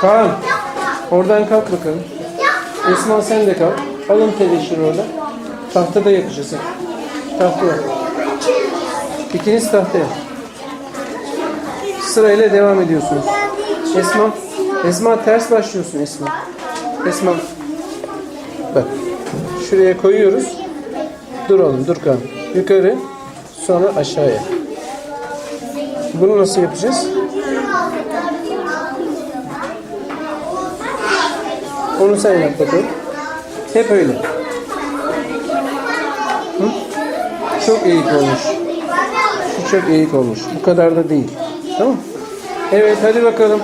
Kaan. Oradan kalk bakalım. Esma sen de kalk. Alın tebeşir orada. Tahtada yapacağız. hep. Tahtaya. İkiniz tahtaya. Sırayla devam ediyorsunuz. Esma. Esma ters başlıyorsun Esma. Esma. Bak. Şuraya koyuyoruz. Dur oğlum dur Kaan. Yukarı. Sonra aşağıya. Bunu nasıl yapacağız? Onu sen yap bakalım. Hep öyle. Hı? Çok eğik olmuş. Şu çok eğik olmuş. Bu kadar da değil. Tamam Evet hadi bakalım.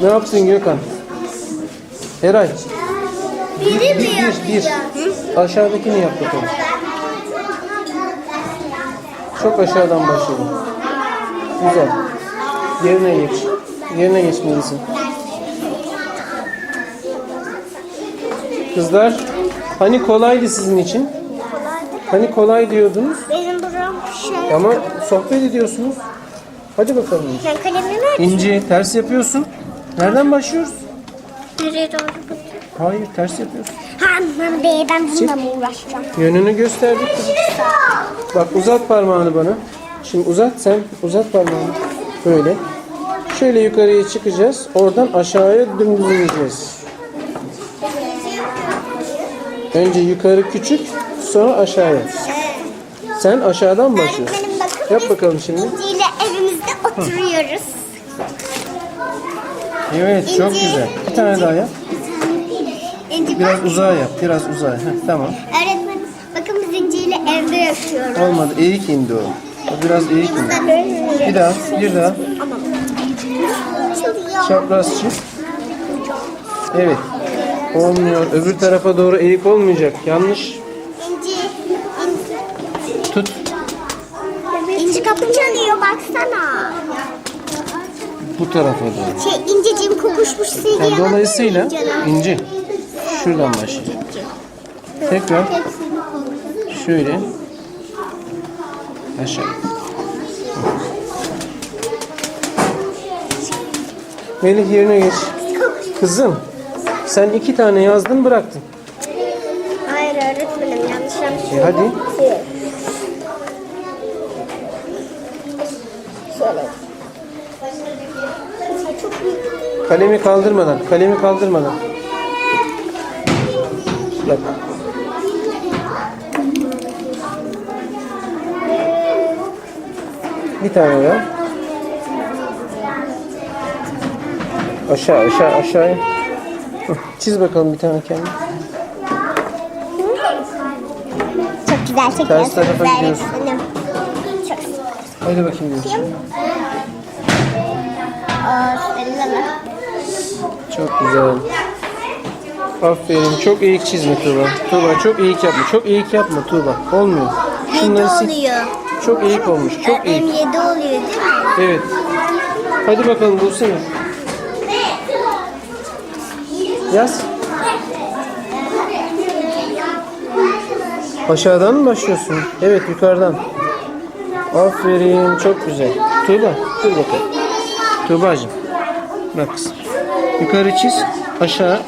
Ne yaptın Gökhan? Eray. Biri mi Bir, bir. Aşağıdakini yap bakalım. Çok aşağıdan başlayalım. Güzel. Yerine geç. Yerine geçmelisin. Kızlar, hani kolaydı sizin için? Hani kolay diyordunuz Benim buram şey. ama sohbet ediyorsunuz. Hadi bakalım. Sen kalemimi ver. İnci ters yapıyorsun. Nereden başlıyoruz? Nereye doğru? Hayır ters yapıyorsun. Ha ben de ben bununla mı uğraşacağım? Yönünü gösterdik. Bak uzat parmağını bana. Şimdi uzat sen. Uzat parmağını. Böyle. Şöyle yukarıya çıkacağız. Oradan aşağıya dümdüz ineceğiz. Önce yukarı küçük, sonra aşağıya. Sen aşağıdan mı başlıyorsun? Yap bakalım şimdi. ile evimizde oturuyoruz. Evet, çok İnci. güzel. Bir tane daha yap. İnci Biraz bak. uzağa yap, biraz uzağa. Heh, tamam. Öğretmenim bakın biz İnci ile evde yaşıyoruz. Olmadı, eğik indi o. O biraz eğik indi. Bir daha, bir daha. Çapraz çift. Evet. Olmuyor. Öbür tarafa doğru eğik olmayacak. Yanlış. İnci, İnci, Tut. İnci kapı çalıyor baksana. Bu tarafa doğru. Şey İnciciğim kokuşmuş silgi Yani dolayısıyla ince. Şuradan başlayacak. Tekrar şöyle aşağı. Melih yerine geç. Kızım sen iki tane yazdın bıraktın. Hayır öğretmenim yanlış yanlış. E hadi. Kalemi kaldırmadan, kalemi kaldırmadan. Yap. Bir tane daha. Aşağı, aşağı, aşağıya. Hı, Çiz bakalım bir tane kendi. Çok güzel çekiyorsunuz Ters tarafa gidiyorsun. Çok güzel. Hadi bakayım diyorsun. Sana. Çok güzel. Aferin. Çok eğik çizme Tuğba. Tuğba çok eğik yapma. Çok eğik yapma Tuğba. Olmuyor. Şunları sil. oluyor. Çok eğik olmuş. Çok eğik. Öğretmenim yedi oluyor değil mi? Evet. Hadi bakalım bulsana. Yaz. Aşağıdan mı başlıyorsun? Evet yukarıdan. Aferin çok güzel. Tuğba dur bakalım. Tuğba'cığım. Bak kızım. Yukarı çiz. Aşağı.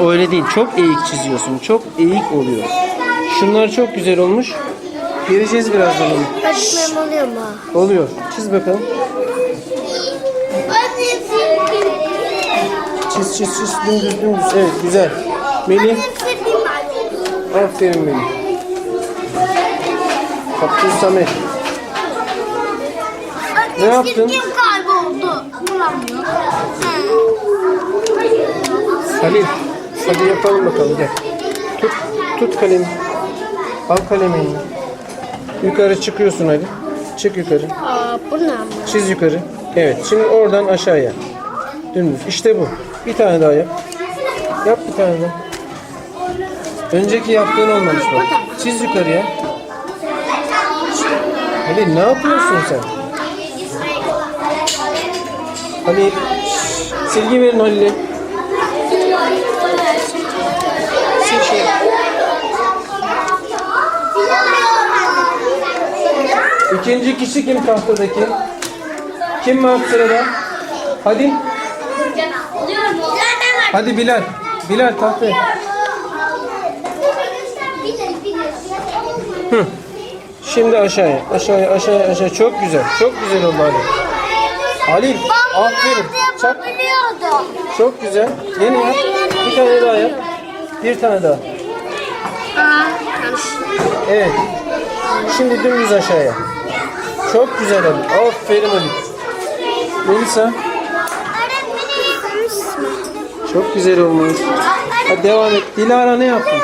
Öyle değil. Çok eğik çiziyorsun. Çok eğik oluyor. Şunlar çok güzel olmuş. Geleceğiz birazdan onu. Öğretmenim oluyor mu? Oluyor. Çiz bakalım. Çiz çiz çiz dümdüz dümdüz. Evet güzel. Melih. Aferin Melih. Kaptın Samet. Ne yaptın? Kim kayboldu? Bulamıyor. Halil. Hadi yapalım bakalım gel. Tut, tut kalemi. Al kalemini. Yukarı çıkıyorsun hadi. Çık yukarı. Aa, bu ne? Çiz yukarı. Evet. Şimdi oradan aşağıya. Dümdüz. İşte bu. Bir tane daha yap. Yap bir tane daha. Önceki yaptığın olmamış bak. Çiz yukarıya. Halil ne yapıyorsun sen? Halil. Silgi verin Halil'e. Sil. İkinci kişi kim tahtadaki? Kim var sırada? Hadi. Hadi Bilal. Bilal tahtaya. Hı. Şimdi aşağıya, aşağıya, aşağıya, aşağı. Çok güzel, çok güzel oldu Halil. Halil, aferin. Çak. Çok güzel. Yeni yap. Bir tane daha yap. Bir tane daha. Evet. Şimdi dümdüz aşağıya. Çok güzel Halil. Aferin Halil. Melisa. Çok güzel olmuş. Hadi devam et. Dilara ne yaptın?